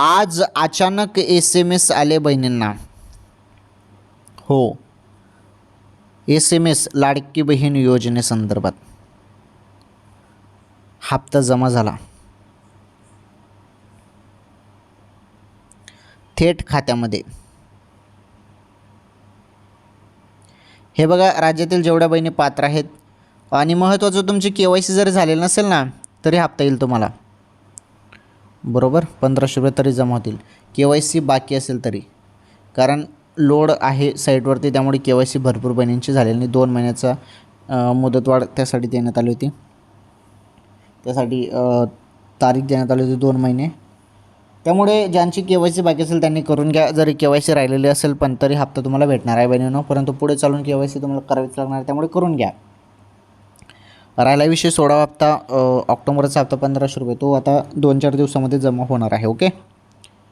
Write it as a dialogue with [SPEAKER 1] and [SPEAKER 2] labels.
[SPEAKER 1] आज अचानक S M S आले बहिणींना. हो. S M S Ladki Bahin योजनेसंदर्भात हप्ता जमा झाला. थेट खात्यामध्ये. हे बघा राज्यातील जेवढ्या बहिणी पात्र आहेत आणि महत्त्वाचं तुमची के वाय सी जर झालेली नसेल ना तरी हप्ता येईल तुम्हाला. बरोबर? पंधराशे रुपये तरी जमा होतील. के वाय सी बाकी असेल तरी. कारण लोड आहे साईटवरती त्यामुळे के वाय सी भरपूर बहिणींची झाली आणि दोन महिन्याचा मुदतवाढ त्यासाठी देण्यात आली होती. त्यासाठी तारीख देण्यात आली होती दोन महिने. त्यामुळे ज्यांची के वाय सी बाकी असेल त्यांनी करून घ्या. जरी के वाय सी राहिलेली असेल पण तरी हप्ता तुम्हाला भेटणार आहे बहिणीनं. परंतु पुढे चालून के वाय सी तुम्हाला करावीच लागणार त्यामुळे करून घ्या. राहिला विषय सोळा हप्ता ऑक्टोबरचा हप्ता पंधराशे रुपये. तो आता दोन चार दिवसामध्ये जमा होणार आहे ओके?